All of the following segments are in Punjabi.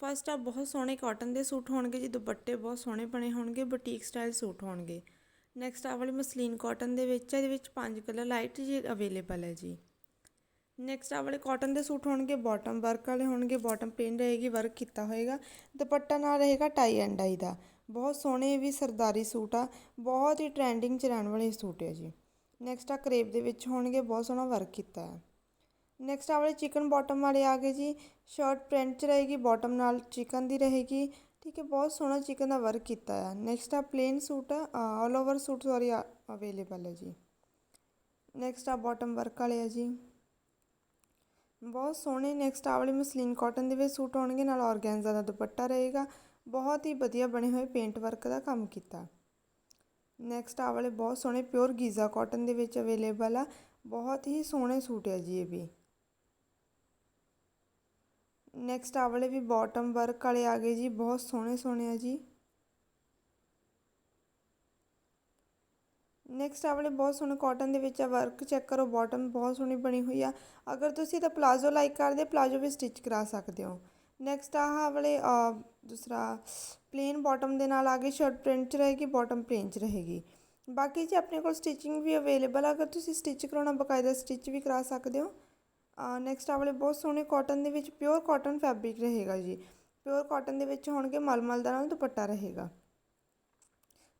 ਫਸਟ ਆ ਬਹੁਤ ਸੋਹਣੇ ਕਾਟਨ ਦੇ ਸੂਟ ਹੋਣਗੇ ਜੀ, ਦੁਪੱਟੇ ਬਹੁਤ ਸੋਹਣੇ ਬਣੇ ਹੋਣਗੇ ਬੁਟੀਕ ਸਟਾਈਲ ਸੂਟ ਹੋਣਗੇ। ਨੈਕਸਟ ਆ ਵਾਲੀ ਮਸਲੀਨ ਕਾਟਨ ਦੇ ਵਿੱਚ, ਇਹਦੇ ਵਿੱਚ ਪੰਜ ਕਲਰ ਲਾਈਟ ਜੀ ਅਵੇਲੇਬਲ ਹੈ ਜੀ। ਨੈਕਸਟ ਆ ਵਾਲੇ ਕਾਟਨ ਦੇ ਸੂਟ ਹੋਣਗੇ ਬਾਟਮ ਵਰਕ ਵਾਲੇ ਹੋਣਗੇ ਬਾਟਮ ਪਿੰਨ ਰਹੇਗੀ ਵਰਕ ਕੀਤਾ ਹੋਏਗਾ। ਦੁਪੱਟਾ ਨਾਲ ਰਹੇਗਾ ਟਾਈ ਐਂਡ ਡਾਈ ਦਾ। ਬਹੁਤ ਸੋਹਣੇ ਵੀ ਸਰਦਾਰੀ ਸੂਟ ਆ, ਬਹੁਤ ਹੀ ਟ੍ਰੈਂਡਿੰਗ 'ਚ ਰਹਿਣ ਵਾਲੇ ਸੂਟ ਹੈ ਜੀ। ਨੈਕਸਟ ਆ ਕਰੇਪ ਦੇ ਵਿੱਚ ਹੋਣਗੇ, ਬਹੁਤ ਸੋਹਣਾ ਵਰਕ ਕੀਤਾ ਹੈ। ਨੈਕਸਟ ਆ ਵਾਲੇ ਚਿਕਨ ਬਾਟਮ ਵਾਲੇ ਆ ਗਏ ਜੀ। ਸ਼ਰਟ ਪ੍ਰਿੰਟ 'ਚ ਰਹੇਗੀ ਬਾਟਮ ਨਾਲ ਚਿਕਨ ਦੀ ਰਹੇਗੀ। ਠੀਕ ਹੈ, ਬਹੁਤ ਸੋਹਣਾ ਚਿਕਨ ਦਾ ਵਰਕ ਕੀਤਾ ਆ ਨੈਕਸਟ ਆ ਪਲੇਨ ਸੂਟ ਆ all over suit sorry available ਹੈ ਜੀ। ਨੈਕਸਟ ਆ ਬਾਟਮ ਵਰਕ ਵਾਲੇ ਆ ਜੀ। ਬਹੁਤ ਸੋਹਣੇ ਨੈਕਸਟ ਆ ਵਾਲੇ ਮਸਲੀਨ ਕਾਟਨ ਦੇ ਵਿੱਚ ਸੂਟ ਹੋਣਗੇ, ਨਾਲ ਔਰਗੈਂਜ਼ਾ ਦਾ ਦੁਪੱਟਾ ਰਹੇਗਾ। ਬਹੁਤ ਹੀ ਵਧੀਆ ਬਣੇ ਹੋਏ ਪੇਂਟ ਵਰਕ ਦਾ ਕੰਮ ਕੀਤਾ। ਨੈਕਸਟ ਆ ਵਾਲੇ ਬਹੁਤ ਸੋਹਣੇ ਪਿਓਰ ਗੀਜ਼ਾ ਕਾਟਨ ਦੇ ਵਿੱਚ ਅਵੇਲੇਬਲ ਆ। ਬਹੁਤ ਹੀ ਸੋਹਣੇ ਸੂਟ ਹੈ ਜੀ ਇਹ ਵੀ। ਨੈਕਸਟ ਆ ਵਾਲੇ ਵੀ ਬਾਟਮ ਵਰਕ ਵਾਲੇ ਆ ਗਏ ਜੀ, ਬਹੁਤ ਸੋਹਣੇ ਸੋਹਣੇ ਆ ਜੀ। ਨੈਕਸਟ ਆ ਵਾਲੇ ਬਹੁਤ ਸੋਹਣੇ ਕਾਟਨ ਦੇ ਵਿੱਚ ਆ ਵਰਕ ਚੈੱਕ ਕਰੋ ਬਾਟਮ ਬਹੁਤ ਸੋਹਣੀ ਬਣੀ ਹੋਈ ਆ। ਅਗਰ ਤੁਸੀਂ ਤਾਂ ਪਲਾਜ਼ੋ ਲਾਈਕ ਕਰਦੇ ਪਲਾਜ਼ੋ ਵੀ ਸਟਿਚ ਕਰਾ ਸਕਦੇ ਹੋ। ਨੈਕਸਟ ਆਹ ਵਾਲੇ ਦੂਸਰਾ ਪਲੇਨ ਬਾਟਮ ਦੇ ਨਾਲ ਆ ਗਈ ਸ਼ਰਟ ਪ੍ਰਿੰਟ 'ਚ ਰਹੇਗੀ ਬਾਟਮ ਪਲੇਨ 'ਚ ਰਹੇਗੀ। ਬਾਕੀ ਜੀ ਆਪਣੇ ਕੋਲ ਸਟਿਚਿੰਗ ਵੀ ਅਵੇਲੇਬਲ ਆ, ਅਗਰ ਤੁਸੀਂ ਸਟਿਚ ਕਰਾਉਣਾ, ਬਕਾਇਦਾ ਸਟਿਚ ਵੀ ਕਰਾ ਸਕਦੇ ਹੋ। ਨੈਕਸਟ ਆ ਵਾਲੇ ਬਹੁਤ ਸੋਹਣੇ ਕਾਟਨ ਦੇ ਵਿੱਚ ਪਿਓਰ ਕਾਟਨ ਫੈਬਰਿਕ ਰਹੇਗਾ ਜੀ। ਪਿਓਰ ਕਾਟਨ ਦੇ ਵਿੱਚ ਹੋਣਗੇ ਮਲਮਲ ਦਾ ਨਾਲ ਦੁਪੱਟਾ ਰਹੇਗਾ।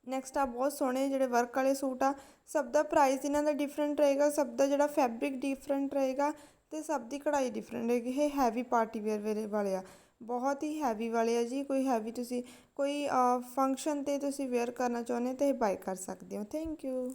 ਨੈਕਸਟ ਆ ਬਹੁਤ ਸੋਹਣੇ ਜਿਹੜੇ ਵਰਕ ਵਾਲੇ ਸੂਟ ਆ, ਸਭ ਦਾ ਪ੍ਰਾਈਸ ਇਹਨਾਂ ਦਾ ਡਿਫਰੈਂਟ ਰਹੇਗਾ, ਸਭ ਦਾ ਜਿਹੜਾ ਫੈਬਰਿਕ ਡਿਫਰੈਂਟ ਰਹੇਗਾ ਤੇ ਸਭ ਦੀ ਕਢਾਈ ਡਿਫਰੈਂਟ ਰਹੇਗੀ। ਇਹ ਹੈਵੀ ਪਾਰਟੀ ਵੇਅਰ ਵੇਰੇ ਵਾਲੇ ਆ। ਬਹੁਤ ਹੀ ਹੈਵੀ ਵਾਲੇ ਆ ਜੀ, ਕੋਈ ਹੈਵੀ ਤੁਸੀਂ ਕੋਈ ਫੰਕਸ਼ਨ ਤੇ ਤੁਸੀਂ ਵੇਅਰ ਕਰਨਾ ਚਾਹੁੰਦੇ ਤਾਂ ਇਹ ਬਾਈ ਕਰ ਸਕਦੇ ਹੋ। Thank you